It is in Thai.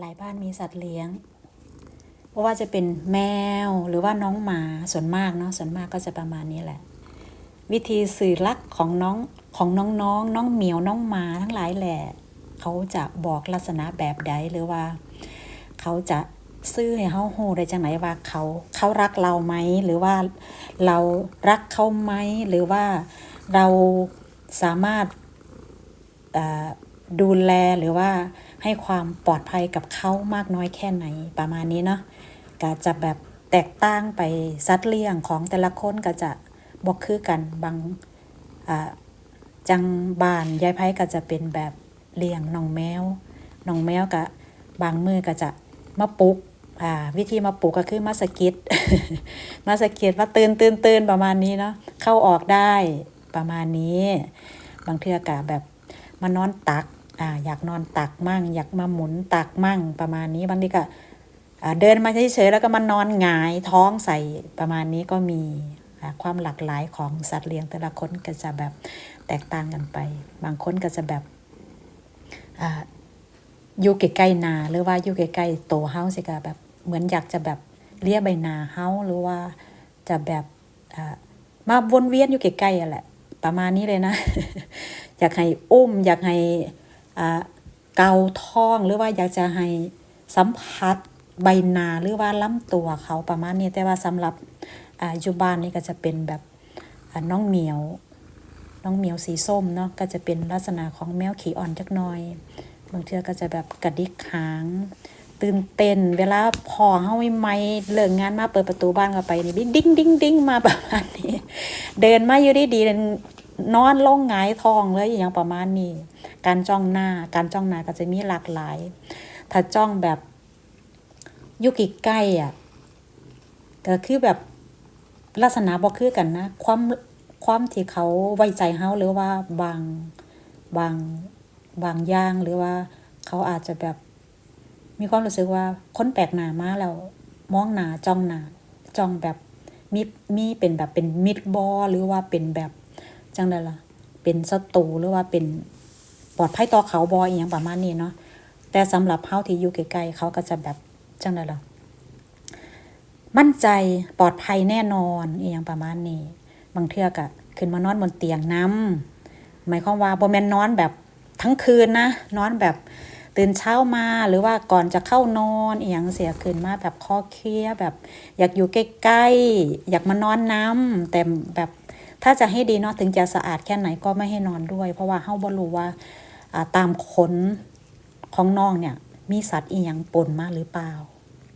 หลายบ้านมีสัตว์เลี้ยง เพราะว่าจะเป็นแมวหรือว่าน้องหมาส่วนมากเนาะส่วนมากก็จะประมาณนี้แหละ วิธีสื่อรักของน้องของน้องๆน้องเหมียวน้องหมาทั้งหลายแหละเขาจะบอกลักษณะแบบใดหรือว่า เขาจะซื่อให้เขาโหได้จังไหนว่าเขาเขารักเราไหมหรือว่าเรารักเขาไหมหรือว่าเราสามารถดูแลหรือว่า ให้ความปลอดภัยกับเขามากน้อยแค่ไหนประมาณนี้เนาะก็จะแบบแตกต่างไปสัตว์เลี้ยงของแต่ละคนก็จะบอกคือกันบางจังบานยายไพ่ก็จะเป็นแบบเลี้ยงน้องแมวน้องแมวก็บางมือก็จะมาปลุกอ่าวิธีมาปลุกก็คือมาสะกิดมาสะกิดว่าตื่นตื่นตื่นประมาณนี้เนาะเข้าออกได้ประมาณนี้ บางเทือกะแบบมานอนตัก อ่าอยากนอนตักมั่ง อยากมาหมุนตักมั่งประมาณนี้บางทีก็เดินมาเฉยๆแล้วก็มานอนหงายท้องใส่ประมาณนี้ก็มีความหลากหลายของสัตว์เลี้ยงแต่ละคนก็จะแบบแตกต่างกันไป บางคนก็จะแบบอยู่ใกล้ๆนาหรือว่าอยู่ใกล้ๆโตเฮาสิกะแบบเหมือนอยากจะแบบเลี้ยใบนาเฮาหรือว่าจะแบบมาวนเวียนอยู่ใกล้ๆอะแหละ ประมาณนี้เลยนะ อยากให้อุ้มอยากให้ เกาท้องหรือว่าอยากจะให้สัมผัสใบหน้าหรือว่าล้ำตัวเขาประมาณนี้แต่ว่าสำหรับอายู่บ้านนี่ก็จะเป็นแบบน้องเหมียว น้องเหมียวสีส้มเนาะก็จะเป็นลักษณะของแมวขี้อ่อนจักหน่อยบางเทือก็จะแบบกระดิกหาง ตื่นเต้น เวลาพอเฮาไม่ไม่เลิกงานมาเปิดประตูบ้านเข้าไปนี่ดิ้งดิ้งดิ้งมาประมาณนี้ เดินมาอยู่ดีๆ นอนลงหงายทองเลยอย่างประมาณนี้ การจ้องหน้า การจ้องหน้าก็จะมีหลากหลาย ถ้าจ้องแบบยุกิใกล้อะก็คือแบบลักษณะบ่คือกันนะ ความความที่เขาไว้ใจเฮาหรือว่าบางบางบางอย่างหรือว่าเขาอาจจะแบบมีความรู้สึกว่าคนแปลกหน้ามาแล้วมองหน้าจ้องหน้าจ้องแบบมีมีเป็นแบบเป็นมิดบอหรือว่าเป็นแบบ จังไดล่ะ เป็นศัตรูหรือว่าเป็นปลอดภัยต่อเขาบออีหยังประมาณนี้เนาะแต่สำหรับเฮาที่อยู่ไกลๆเขาก็จะแบบจังไดล่ะ มั่นใจปลอดภัยแน่นอนอีหยังประมาณนี้ บางเทื่อก็ขึ้นมานอนบนเตียงน้ำหมายความว่าบ่แม่นนอนแบบทั้งคืนนะ นอนแบบตื่นเช้ามาหรือว่าก่อนจะเข้านอนอีหยังเสียขึ้นมาแบบคอเคลีย์แบบ อยากอยู่ใกล้ๆอยากมานอนน้ำแต่แบบ ถ้าจะให้ดีเนาะถึงจะสะอาดแค่ไหนก็ไม่ให้นอนด้วย เพราะว่าเฮาบ่รู้ว่าตามขนของน้องเนี่ย มีสัตว์อีหยังปนมาหรือเปล่า